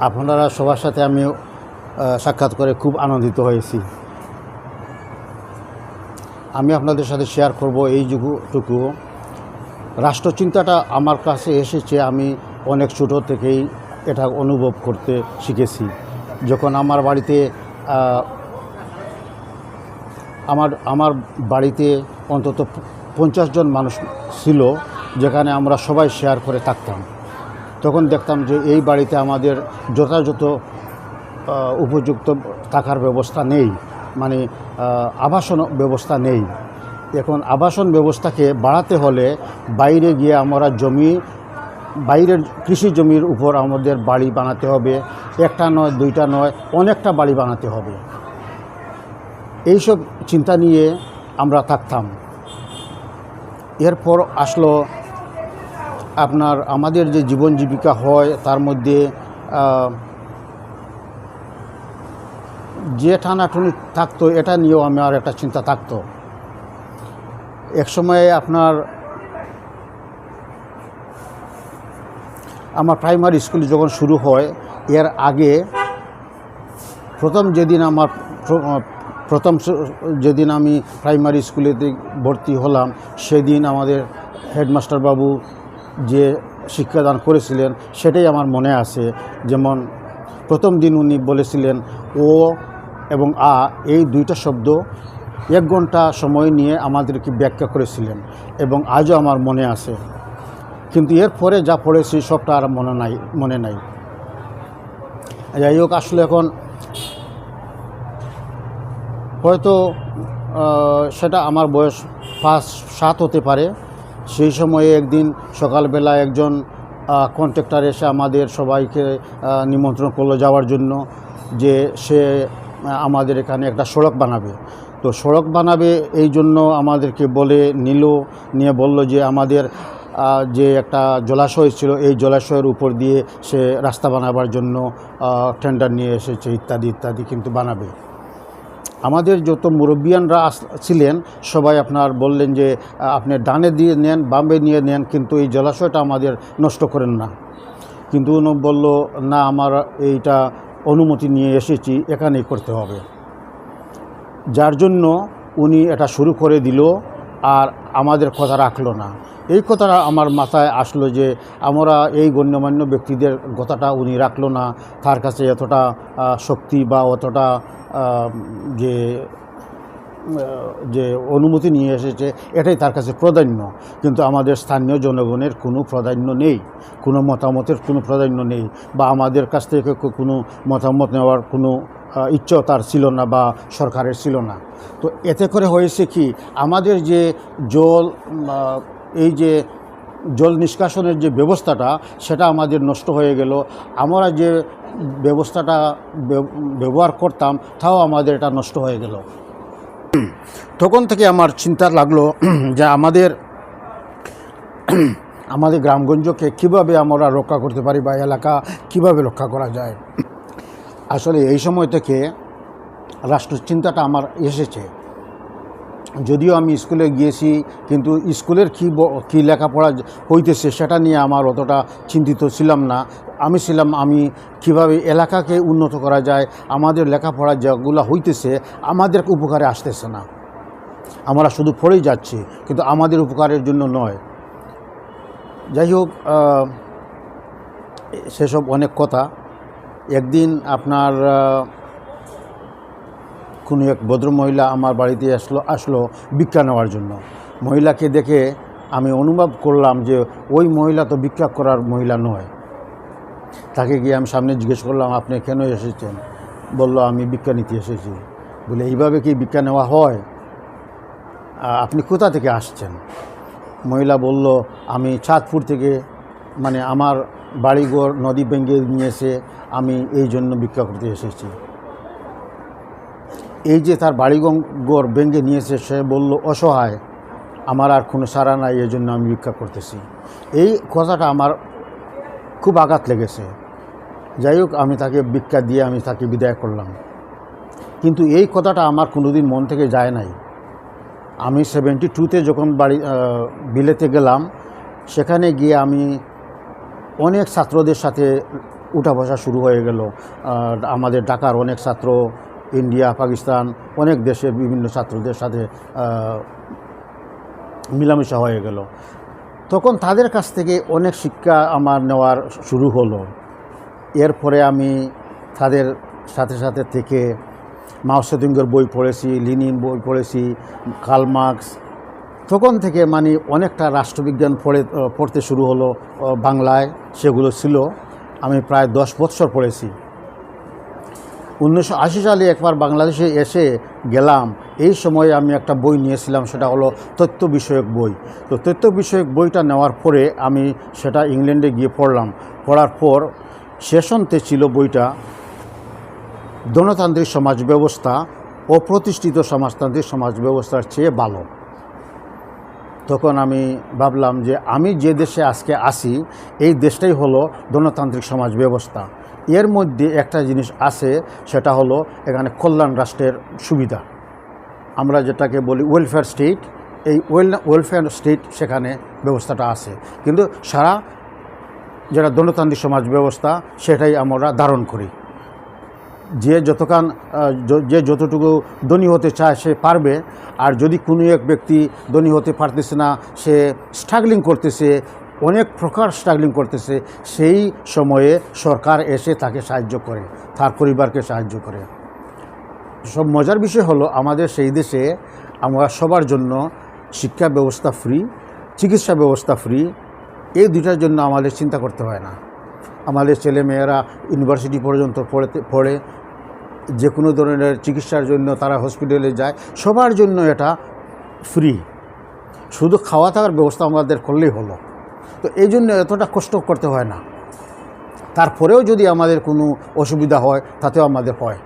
আপনারা সবার সাথে আমি সাক্ষাৎ করে খুব আনন্দিত হয়েছি। আমি আপনাদের সাথে শেয়ার করব এই যুগটুকু। রাষ্ট্রচিন্তাটা আমার কাছে এসেছে, আমি অনেক ছোটো থেকেই এটা অনুভব করতে শিখেছি। যখন আমার বাড়িতে আমার আমার বাড়িতে অন্তত পঞ্চাশ জন মানুষ ছিল, যেখানে আমরা সবাই শেয়ার করে থাকতাম। তখন দেখতাম যে এই বাড়িতে আমাদের যথাযথ উপযুক্ত থাকার ব্যবস্থা নেই মানে আবাসন ব্যবস্থা নেই। এখন আবাসন ব্যবস্থাকে বাড়াতে হলে বাইরে গিয়ে আমরা জমি, বাইরের কৃষি জমির উপর আমাদের বাড়ি বানাতে হবে। একটা নয়, দুইটা নয়, অনেকটা বাড়ি বানাতে হবে। এইসব চিন্তা নিয়ে আমরা থাকতাম। এরপর আসলো আপনার আমাদের যে জীবন জীবিকা হয়, তার মধ্যে যে টানাটুনি থাকতো, এটা নিয়েও আমার একটা চিন্তা থাকতো। এক সময়ে আপনার, আমার প্রাইমারি স্কুল যখন শুরু হয়, এর আগে প্রথম যেদিন আমার প্রথম যেদিন আমি প্রাইমারি স্কুলেতে ভর্তি হলাম, সেদিন আমাদের হেডমাস্টার বাবু যে শিক্ষাদান করেছিলেন, সেটাই আমার মনে আছে। যেমন প্রথম দিন উনি বলেছিলেন, ও এবং আ এই দুইটা শব্দ এক ঘণ্টা সময় নিয়ে আমাদেরকে ব্যাখ্যা করেছিলেন এবং আজও আমার মনে আছে। কিন্তু এরপরে যা পড়েছি, সবটা আর মনে নাই মনে নাই। যাই হোক আসলে এখন হয়তো সেটা আমার বয়স পাঁচ, সাত হতে পারে। সেই সময়ে একদিন সকালবেলা একজন কন্ট্রাক্টর এসে আমাদের সবাইকে নিমন্ত্রণ করল যাওয়ার জন্য যে সে আমাদের এখানে একটা সড়ক বানাবে। তো সড়ক বানাবে এই জন্য আমাদেরকে বলে নিল, নিয়ে বলল যে আমাদের যে একটা জলাশয় ছিল এই জলাশয়ের উপর দিয়ে সে রাস্তা বানাবার জন্য টেন্ডার নিয়ে এসেছে ইত্যাদি ইত্যাদি কিন্তু বানাবে। আমাদের যত মুরব্বিয়ানরা ছিলেন, সবাই আপনার বললেন যে, আপনি ডানে দিয়ে নেন, বামে নিয়ে নেন, কিন্তু এই জলাশয়টা আমাদের নষ্ট করেন না। কিন্তু উনি বলল, না, আমার এইটা অনুমতি নিয়ে এসেছি, এখানেই করতে হবে। যার জন্য উনি এটা শুরু করে দিল, আর আমাদের কথা রাখল না। এই কথাটা আমার মাথায় আসলো যে আমরা এই গণ্যমান্য ব্যক্তিদের কথাটা উনি রাখল না। তার কাছে এতটা শক্তি বা অতটা যে যে অনুমতি নিয়ে এসেছে এটাই তার কাছে প্রাধান্য। কিন্তু আমাদের স্থানীয় জনগণের কোনো প্রাধান্য নেই কোনো মতামতের কোনো প্রাধান্য নেই বা আমাদের কাছ থেকে কোনো মতামত নেওয়ার কোনো আহ, ইচ্ছাও তার ছিল না বা সরকারের ছিল না। তো এতে করে হয়েছে কি আমাদের যে জল এই যে জল নিষ্কাশনের যে ব্যবস্থাটা, সেটা আমাদের নষ্ট হয়ে গেল। আমরা যে ব্যবস্থাটা ব্যবহার করতাম, তাও আমাদের এটা নষ্ট হয়ে গেল। তখন থেকে আমার চিন্তা লাগল যে আমাদের আমাদের গ্রামগঞ্জকে কীভাবে আমরা রক্ষা করতে পারি বা এলাকা কীভাবে রক্ষা করা যায়। আসলে এই সময় থেকে রাষ্ট্র চিন্তাটা আমার এসেছে। যদিও আমি স্কুলে গিয়েছি, কিন্তু স্কুলের কী কী লেখাপড়া হইতেছে সেটা নিয়ে আমার অতটা চিন্তিত ছিলাম না। আমি ছিলাম, আমি কীভাবে এলাকাকে উন্নত করা যায়, আমাদের লেখাপড়া যেগুলো হইতেছে, আমাদের উপকারে আসতেছে না। আমরা শুধু পড়েই যাচ্ছি, কিন্তু আমাদের উপকারের জন্য নয়। যাই হোক সেসব অনেক কথা। একদিন আপনার কোনো এক ভদ্রমহিলা আমার বাড়িতে আসলো আসলো ভিক্ষা নেওয়ার জন্য। মহিলাকে দেখে আমি অনুভব করলাম যে ওই মহিলা তো ভিক্ষা করার মহিলা নয়। তাকে গিয়ে আমি সামনে জিজ্ঞেস করলাম, আপনি কেন এসেছেন? বলল, আমি ভিক্ষা নিতে এসেছি। বলে, এইভাবে কি ভিক্ষা নেওয়া হয়? আপনি কোথা থেকে আসছেন? মহিলা বলল, আমি চাঁদপুর থেকে মানে আমার বাড়িঘর নদী ভেঙে নিয়েছে আমি এই জন্য ভিক্ষা করতে এসেছি। এই যে তার বাড়িঘর ভেঙে নিয়েছে, সে বলল, অসহায়। আমার আর কোনো সারা নাই, এই জন্য আমি ভিক্ষা করতেছি। এই কথাটা আমার খুব আঘাত লেগেছে। যাই হোক, আমি তাকে ভিক্ষা দিয়ে আমি তাকে বিদায় করলাম। কিন্তু এই কথাটা আমার কোনোদিন মন থেকে যায় নাই। আমি সেভেন্টি টুতে যখন বাড়ি বিলেতে গেলাম, সেখানে গিয়ে আমি অনেক ছাত্রদের সাথে উঠা বসা শুরু হয়ে গেল। আমাদের ঢাকার অনেক ছাত্র ইন্ডিয়া, পাকিস্তান, অনেক দেশের বিভিন্ন ছাত্রদের সাথে মিলামেশা হয়ে গেল। তখন তাদের কাছ থেকে অনেক শিক্ষা আমার নেওয়ার শুরু হলো। এরপরে আমি তাদের সাথে সাথে থেকে মাও সেতুঙ্গের বই পড়েছি, লিনিন বই পড়েছি, কার্ল মার্কস। তখন থেকে মানে অনেকটা রাষ্ট্রবিজ্ঞান পড়ে, পড়তে শুরু হলো বাংলায়। সেগুলো ছিল। আমি প্রায় দশ বৎসর পড়েছি। উনিশশো আশি সালে একবার বাংলাদেশে এসে গেলাম। এই সময়ে আমি একটা বই নিয়েছিলাম, সেটা হলো তথ্য বিষয়ক বই। তো তথ্য বিষয়ক বইটা নেওয়ার পরে আমি সেটা ইংল্যান্ডে গিয়ে পড়লাম। পড়ার পর শেষন্তে ছিল বইটা, গণতান্ত্রিক সমাজ ব্যবস্থা অপ্রতিষ্ঠিত সমাজতান্ত্রিক সমাজ ব্যবস্থার চেয়ে ভালো। তখন আমি ভাবলাম যে আমি যে দেশে আজকে আসি এই দেশটাই হলো গণতান্ত্রিক সমাজ ব্যবস্থা। এর মধ্যে একটা জিনিস আছে, সেটা হলো এখানে কল্যাণ রাষ্ট্রের সুবিধা। আমরা যেটাকে বলি ওয়েলফেয়ার স্টেট এই ওয়েল ওয়েলফেয়ার স্টেট সেখানে ব্যবস্থাটা আছে। কিন্তু সারা যেটা গণতান্ত্রিক সমাজ ব্যবস্থা, সেটাই আমরা ধারণ করি। যে যতক্ষণ যে যতটুকু ধনী হতে চায়, সে পারবে। আর যদি কোনো এক ব্যক্তি ধনী হতে পারতেছে না, সে স্ট্রাগলিং করতেছে অনেক প্রকার স্ট্রাগলিং করতেছে, সেই সময়ে সরকার এসে তাকে সাহায্য করে, তার পরিবারকে সাহায্য করে। সব মজার বিষয় হলো, আমাদের সেই দেশে আমরা সবার জন্য শিক্ষা ব্যবস্থা ফ্রি চিকিৎসা ব্যবস্থা ফ্রি এই দুইটার জন্য আমাদের চিন্তা করতে হয় না। আমাদের ছেলে মেয়েরা ইউনিভার্সিটি পর্যন্ত পড়েতে, পড়ে, যে কোনো ধরনের চিকিৎসার জন্য তারা হসপিটালে যায়, সবার জন্য এটা ফ্রি শুধু খাওয়া থাকার ব্যবস্থা আমাদের করলেই হলো। তো এই জন্য এতটা কষ্ট করতে হয় না। তারপরেও যদি আমাদের কোনো অসুবিধা হয়, তাতেও আমাদের হয়।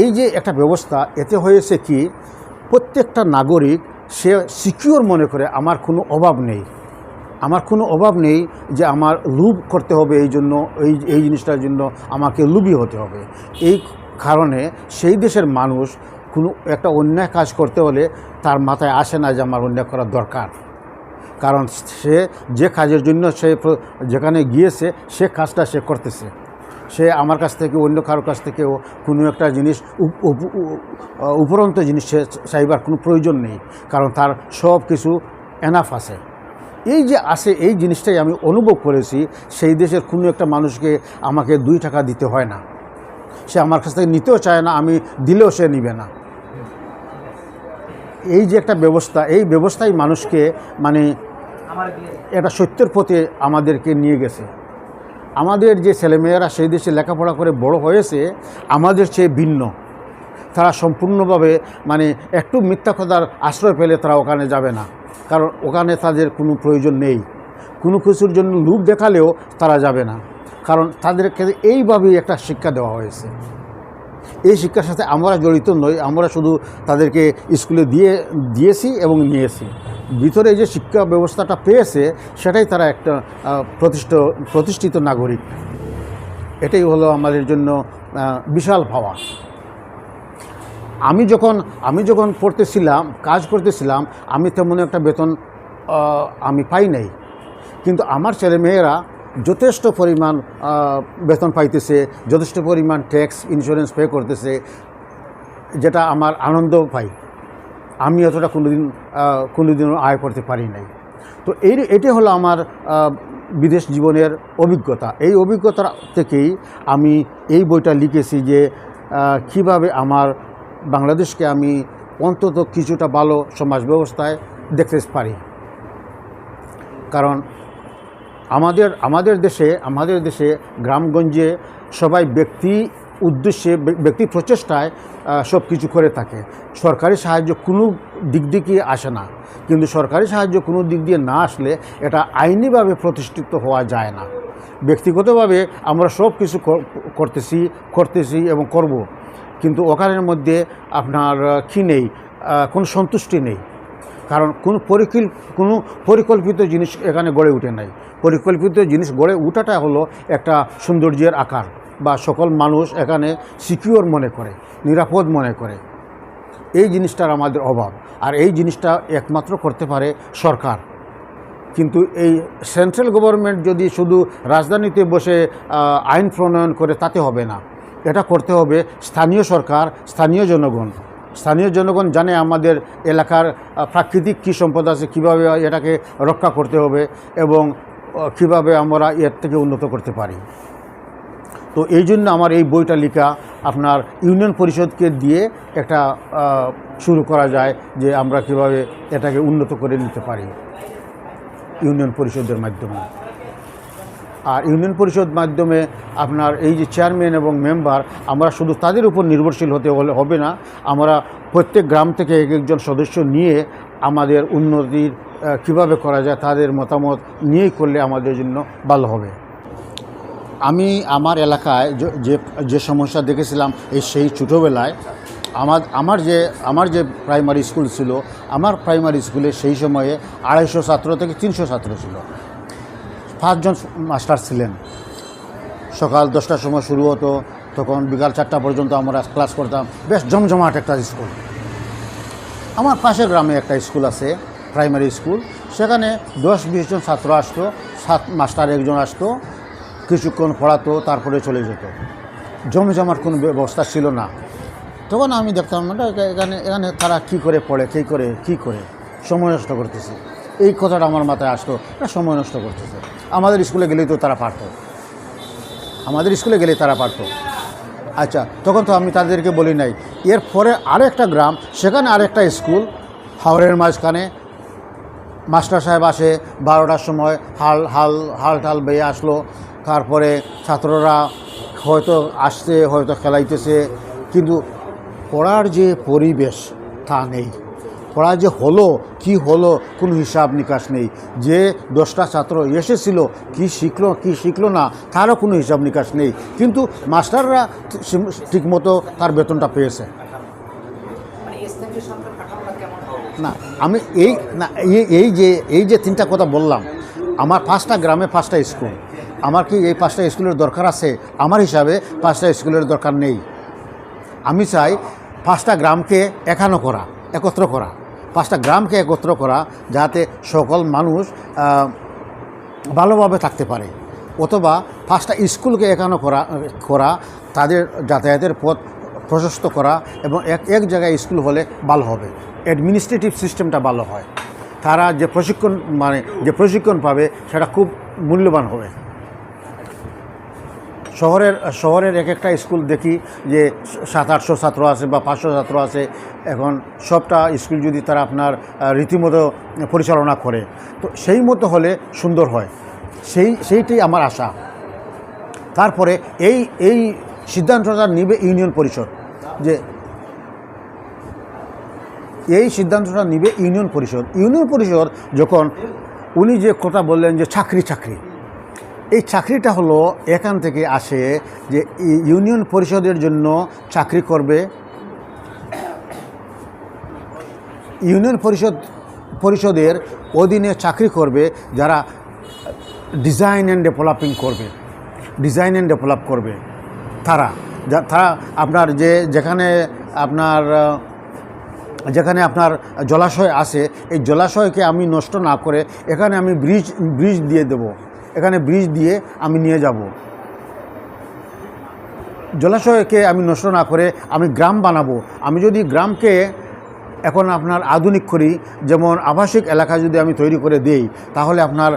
এই যে একটা ব্যবস্থা, এতে হয়েছে কি, প্রত্যেকটা নাগরিক সে সিকিউর মনে করে, আমার কোনো অভাব নেই। আমার কোনো অভাব নেই যে আমার লুভ করতে হবে এই জন্য, এই এই জিনিসটার জন্য আমাকে লুবি হতে হবে। এই কারণে সেই দেশের মানুষ কোনো একটা অন্যায় কাজ করতে হলে তার মাথায় আসে না যে আমার অন্যায় করা দরকার। কারণ সে যে কাজের জন্য সে যেখানে গিয়েছে, সে কাজটা সে করতেছে। সে আমার কাছ থেকে, অন্য কারোর কাছ থেকেও কোনো একটা জিনিস উপ- উপ- উপরন্ত জিনিস সে চাইবার কোনো প্রয়োজন নেই, কারণ তার সব কিছু এনাফ আছে। এই যে আসে এই জিনিসটাই আমি অনুভব করেছি, সেই দেশের কোনো একটা মানুষকে আমাকে দুই টাকা দিতে হয় না। সে আমার কাছ থেকে নিতেও চায় না, আমি দিলেও সে নিবে না। এই যে একটা ব্যবস্থা, এই ব্যবস্থাই মানুষকে মানে একটা সত্যের পথে আমাদেরকে নিয়ে গেছে। আমাদের যে ছেলেমেয়েরা সেই দেশে লেখাপড়া করে বড় হয়েছে, আমাদের চেয়ে ভিন্ন। তারা সম্পূর্ণভাবে মানে একটু মিথ্যা কথার আশ্রয় পেলে তারা ওখানে যাবে না। কারণ ওখানে তাদের কোনো প্রয়োজন নেই। কোনো কিছুর জন্য লোভ দেখালেও তারা যাবে না। কারণ তাদেরকে এইভাবেই একটা শিক্ষা দেওয়া হয়েছে। এই শিক্ষার সাথে আমরা জড়িত নই, আমরা শুধু তাদেরকে স্কুলে দিয়ে, দিয়েছি এবং নিয়েছি। ভিতরে যে শিক্ষা ব্যবস্থাটা পেয়েছে, সেটাই তারা একটা প্রতিষ্ঠ, প্রতিষ্ঠিত নাগরিক। এটাই হলো আমাদের জন্য বিশাল পাওয়া। আমি যখন আমি যখন পড়তেছিলাম, কাজ করতেছিলাম, আমি তেমন একটা বেতন আমি পাই নাই। কিন্তু আমার ছেলে মেয়েরা যথেষ্ট পরিমাণ বেতন পাইতেছে, যথেষ্ট পরিমাণ ট্যাক্স ইন্স্যুরেন্স পে করতেছে, যেটা আমার আনন্দ পাই। আমি অতটা কোনোদিন কোনোদিনও আয় করতে পারি নাই। তো এই, এটি হলো আমার বিদেশ জীবনের অভিজ্ঞতা। এই অভিজ্ঞতা থেকেই আমি এই বইটা লিখেছি যে কীভাবে আমার বাংলাদেশকে আমি অন্তত কিছুটা ভালো সমাজ ব্যবস্থায় দেখতে পারি। কারণ আমাদের আমাদের দেশে আমাদের দেশে গ্রামগঞ্জে সবাই ব্যক্তি উদ্দেশ্যে, ব্যক্তি প্রচেষ্টায় সব কিছু করে থাকে। সরকারি সাহায্য কোনো দিক দিয়ে আসে না। কিন্তু সরকারি সাহায্য কোনো দিক দিয়ে না আসলে এটা আইনিভাবে প্রতিষ্ঠিত হওয়া যায় না। ব্যক্তিগতভাবে আমরা সব কিছু করতেছি করতেছি এবং করব। কিন্তু ওখানের মধ্যে আপনার কী নেই? কোনো সন্তুষ্টি নেই। কারণ কোনো পরিকল, কোনো পরিকল্পিত জিনিস এখানে গড়ে উঠে নাই। পরিকল্পিত জিনিস গড়ে উঠাটা হলো একটা সৌন্দর্যের আকার বা সকল মানুষ এখানে সিকিউর মনে করে, নিরাপদ মনে করে। এই জিনিসটার আমাদের অভাব। আর এই জিনিসটা একমাত্র করতে পারে সরকার। কিন্তু এই সেন্ট্রাল গভর্নমেন্ট যদি শুধু রাজধানীতে বসে আইন প্রণয়ন করে তাতে হবে না। এটা করতে হবে স্থানীয় সরকার, স্থানীয় জনগণ। স্থানীয় জনগণ জানে আমাদের এলাকার প্রাকৃতিক কী সম্পদ আছে, কীভাবে এটাকে রক্ষা করতে হবে এবং কীভাবে আমরা এর থেকে উন্নত করতে পারি। তো এই জন্য আমার এই বইটা লেখা আপনার ইউনিয়ন পরিষদকে দিয়ে একটা শুরু করা যায় যে আমরা কীভাবে এটাকে উন্নত করে নিতে পারি ইউনিয়ন পরিষদের মাধ্যমে। আর ইউনিয়ন পরিষদ মাধ্যমে আপনার এই যে চেয়ারম্যান এবং মেম্বার আমরা শুধু তাদের উপর নির্ভরশীল হতে হলে হবে না, আমরা প্রত্যেক গ্রাম থেকে এক একজন সদস্য নিয়ে আমাদের উন্নতির কীভাবে করা যায় তাদের মতামত নিয়েই করলে আমাদের জন্য ভালো হবে। আমি আমার এলাকায় যে যে সমস্যা দেখেছিলাম এই সেই ছোটোবেলায়, আমার আমার যে আমার যে প্রাইমারি স্কুল ছিল, আমার প্রাইমারি স্কুলে সেই সময়ে আড়াইশো ছাত্র থেকে তিনশো ছাত্র ছিল। পাঁচজন মাস্টার ছিলেন। সকাল দশটার সময় শুরু হতো, তখন বিকাল চারটা পর্যন্ত আমরা ক্লাস করতাম। বেশ জমজমাট একটা স্কুল। আমার পাশের গ্রামে একটা স্কুল আছে, প্রাইমারি স্কুল। সেখানে দশ বিশ জন ছাত্র আসতো, সাত মাস্টার একজন আসতো, কিছুক্ষণ পড়াতো, তারপরে চলে যেত। জমে জমার কোনো ব্যবস্থা ছিল না। তখন আমি দেখতাম এখানে এখানে তারা কি করে পড়ে, কী করে, কি করে? সময় নষ্ট করতেছে। এই কথাটা আমার মাথায় আসতো এটা সময় নষ্ট করতেছে। আমাদের স্কুলে গেলেই তো তারা পারতো। আমাদের স্কুলে গেলে তারা পারতো। আচ্ছা তখন তো আমি তাদেরকে বলি নাই। এরপরে আরেকটা গ্রাম, সেখানে আরেকটা স্কুল হাওড়ের মাঝখানে। মাস্টার সাহেব আসে, বারোটার সময় হাল হাল হাল টাল বেয়ে আসলো। তারপরে ছাত্ররা হয়তো আসছে, হয়তো খেলাইতেছে। কিন্তু পড়ার যে পরিবেশ তা নেই। পড়া যে হলো কি হলো কোনো হিসাব নিকাশ নেই। যে দশটা ছাত্র এসেছিল কি শিখলো কি শিখলো না তারও কোনো হিসাব নিকাশ নেই। কিন্তু মাস্টাররা ঠিকমতো তার বেতনটা পেয়েছে। মানে না আমি এই না এই এই যে এই যে তিনটা কথা বললাম আমার পাঁচটা গ্রামে পাঁচটা স্কুল। আমার কি এই পাঁচটা স্কুলের দরকার আছে? আমার হিসাবে পাঁচটা স্কুলের দরকার নেই। আমি চাই পাঁচটা গ্রামকে একানো করা একত্র করা। পাঁচটা গ্রামকে একত্র করা যাতে সকল মানুষ ভালোভাবে থাকতে পারে। অথবা পাঁচটা স্কুলকে একানো করা করা, তাদের যাতায়াতের পথ প্রশস্ত করা এবং এক এক জায়গায় স্কুল হলে ভালো হবে। অ্যাডমিনিস্ট্রেটিভ সিস্টেমটা ভালো হয়। তারা যে প্রশিক্ষণ মানে যে প্রশিক্ষণ পাবে, সেটা খুব মূল্যবান হবে। শহরের শহরের এক একটা স্কুল দেখি যে সাত, আটশো ছাত্র আছে বা পাঁচশো ছাত্র আছে। এখন সবটা স্কুল যদি তারা আপনার রীতিমতো পরিচালনা করে, তো সেই মতো হলে সুন্দর হয়। সেই, সেইটাই আমার আশা। তারপরে এই এই সিদ্ধান্তটা নিবে ইউনিয়ন পরিষদ যে এই সিদ্ধান্তটা নিবে ইউনিয়ন পরিষদ। ইউনিয়ন পরিষদ যখন উনি যে কথা বললেন যে চাকরি চাকরি এই চাকরিটা হলো এখান থেকে আসে যে ইউনিয়ন পরিষদের জন্য চাকরি করবে। ইউনিয়ন পরিষদ, পরিষদের অধীনে চাকরি করবে যারা ডিজাইন অ্যান্ড ডেভেলপিং করবে। ডিজাইন অ্যান্ড ডেভেলপ করবে তারা। তারা আপনার যে, যেখানে আপনার যেখানে আপনার জলাশয় আছে, এই জলাশয়কে আমি নষ্ট না করে এখানে আমি ব্রিজ ব্রিজ দিয়ে দেব। এখানে ব্রিজ দিয়ে আমি নিয়ে যাব। জলাশয়কে আমি নষ্ট না করে আমি গ্রাম বানাবো। আমি যদি গ্রামকে এখন আপনার আধুনিক করি, যেমন আবাসিক এলাকা যদি আমি তৈরি করে দেই, তাহলে আপনার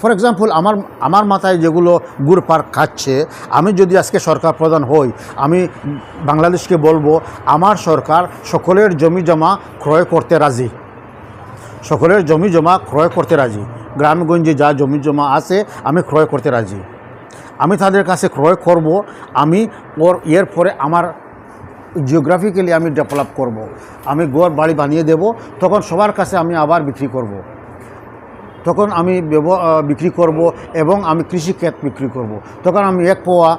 ফর এক্সাম্পল আমার আমার মাথায় যেগুলো গুড় পার্ক খাচ্ছে, আমি যদি আজকে সরকার প্রধান হই, আমি বাংলাদেশকে বলব, আমার সরকার সকলের জমি জমা ক্রয় করতে রাজি। সকলের জমি জমা ক্রয় করতে রাজি। গ্রামগঞ্জে যা জমি জমা আছে, আমি ক্রয় করতে রাজি আমি তাদের কাছে ক্রয় করব, আমি ওর, এর পরে আমার জিওগ্রাফিক্যালি আমি ডেভেলপ করব। আমি গড় বাড়ি বানিয়ে দেব, তখন সবার কাছে আমি আবার বিক্রি করব। তখন আমি বিক্রি করব এবং আমি কৃষিক্ষেত বিক্রি করব। তখন আমি এক পোয়া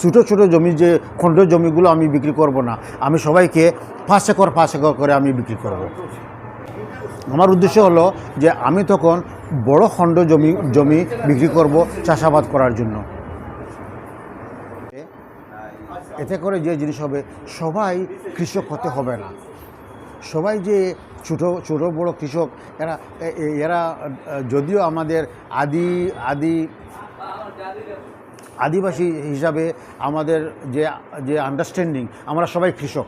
ছোটো ছোটো জমি যে খণ্ড জমিগুলো আমি বিক্রি করব না, আমি সবাইকে পাঁচ একর পাঁচ একর করে আমি বিক্রি করব। আমার উদ্দেশ্য হলো যে আমি তখন বড় খণ্ড জমি জমি বিক্রি করব চাষাবাদ করার জন্য। এতে করে যে জিনিস হবে, সবাই কৃষক হতে হবে না। সবাই যে ছোটো ছোটো বড় কৃষক, এরা এরা যদিও আমাদের আদি আদি, আদিবাসী হিসাবে আমাদের যে যে আন্ডারস্ট্যান্ডিং আমরা সবাই কৃষক।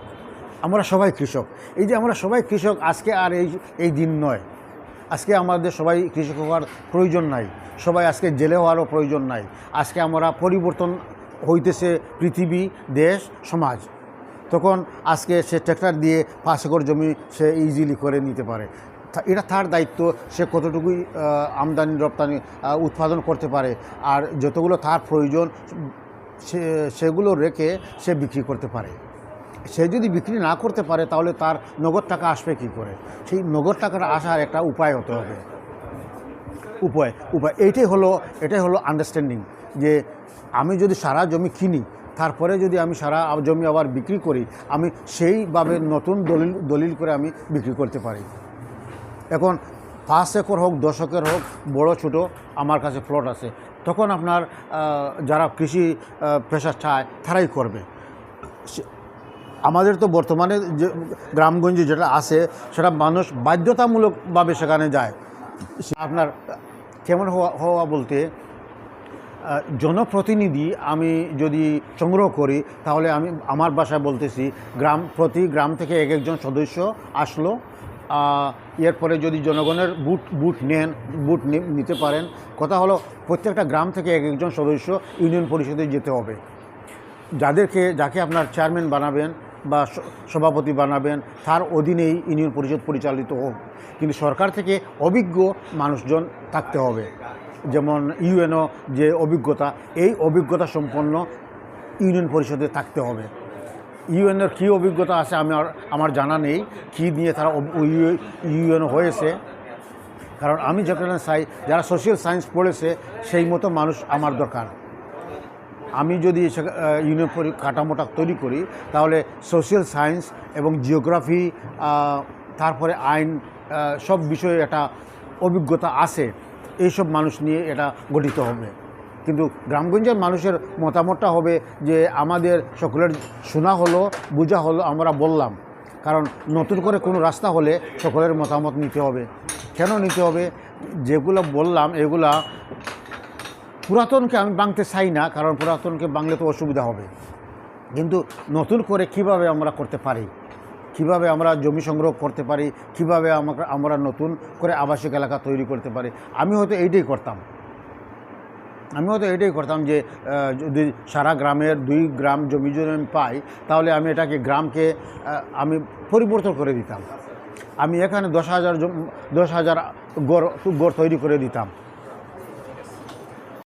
আমরা সবাই কৃষক। এই যে আমরা সবাই কৃষক, আজকে আর এই এই দিন নয়। আজকে আমাদের সবাই কৃষক হওয়ার প্রয়োজন নাই। সবাই আজকে জেলে হওয়ারও প্রয়োজন নাই। আজকে আমরা পরিবর্তন হইতেছে পৃথিবী, দেশ, সমাজ। তখন আজকে সে ট্র্যাক্টর দিয়ে পাঁচ একর জমি সে ইজিলি করে নিতে পারে। এটা তার দায়িত্ব। সে কতটুকুই আমদানি, রপ্তানি উৎপাদন করতে পারে। আর যতগুলো তার প্রয়োজন, সে, সেগুলো রেখে সে বিক্রি করতে পারে। সে যদি বিক্রি না করতে পারে, তাহলে তার নগদ টাকা আসবে কী করে? সেই নগদ টাকাটা আসার একটা উপায় হতে হবে। উপায় উপায়। এইটাই হলো, এটাই হলো আন্ডারস্ট্যান্ডিং যে আমি যদি সারা জমি কিনি, তারপরে যদি আমি সারা জমি আবার বিক্রি করি, আমি সেইভাবে নতুন দলিল দলিল করে আমি বিক্রি করতে পারি। এখন পাঁচ একর হোক, দশ একর হোক, বড়, ছোট, আমার কাছে প্লট আছে। তখন আপনার যারা কৃষি পেশা চায় তারাই করবে। আমাদের তো বর্তমানে যে গ্রামগঞ্জে যেটা আছে, সেটা মানুষ বাধ্যতামূলকভাবে সেখানে যায়। আপনার কেমন হওয়া হওয়া বলতে জনপ্রতিনিধি আমি যদি সংগ্রহ করি, তাহলে আমি আমার ভাষায় বলতেছি, গ্রাম প্রতি গ্রাম থেকে এক একজন সদস্য আসলো এরপরে যদি জনগণের বুট বুট নেন, বুট নিতে পারেন, কথা হলো প্রত্যেকটা গ্রাম থেকে এক একজন সদস্য ইউনিয়ন পরিষদে যেতে হবে। যাদেরকে, যাকে আপনার চেয়ারম্যান বানাবেন বা সভাপতি বানাবেন, তার অধীনেই ইউনিয়ন পরিষদ পরিচালিত হোক। কিন্তু সরকার থেকে অভিজ্ঞ মানুষজন থাকতে হবে। যেমন ইউএনও যে অভিজ্ঞতা, এই অভিজ্ঞতা সম্পন্ন ইউনিয়ন পরিষদে থাকতে হবে। ইউএনওর কী অভিজ্ঞতা আছে আমার আমার জানা নেই। কী নিয়ে তারা ইউএনও হয়েছে। কারণ আমি যেখানে চাই যারা সোশ্যাল সায়েন্স পড়েছে, সেই মতো মানুষ আমার দরকার। আমি যদি পরি- কাঠামোটা তৈরি করি, তাহলে সোশ্যাল সায়েন্স এবং জিওগ্রাফি তারপরে আইন সব বিষয়ে একটা অভিজ্ঞতা আছে। এইসব মানুষ নিয়ে এটা গঠিত হবে। কিন্তু গ্রামগঞ্জের মানুষের মতামতটা হবে যে, আমাদের সকলের শোনা হলো, বোঝা হলো, আমরা বললাম। কারণ নতুন করে কোনো রাস্তা হলে সকলের মতামত নিতে হবে। কেন নিতে হবে? যেগুলো বললাম, এগুলা পুরাতনকে আমি ভাঙতে চাই না, কারণ পুরাতনকে বাংলে তো অসুবিধা হবে। কিন্তু নতুন করে কীভাবে আমরা করতে পারি? কীভাবে আমরা জমি সংগ্রহ করতে পারি? কীভাবে আমরা আমরা নতুন করে আবাসিক এলাকা তৈরি করতে পারি? আমি হয়তো এইটাই করতাম। আমি হয়তো এটাই করতাম যে যদি সারা গ্রামের দুই গ্রাম জমি আমি পাই, তাহলে আমি এটাকে গ্রামকে আমি পরিবর্তন করে দিতাম। আমি এখানে দশ হাজার জম- দশ হাজার গড় গড় তৈরি করে দিতাম।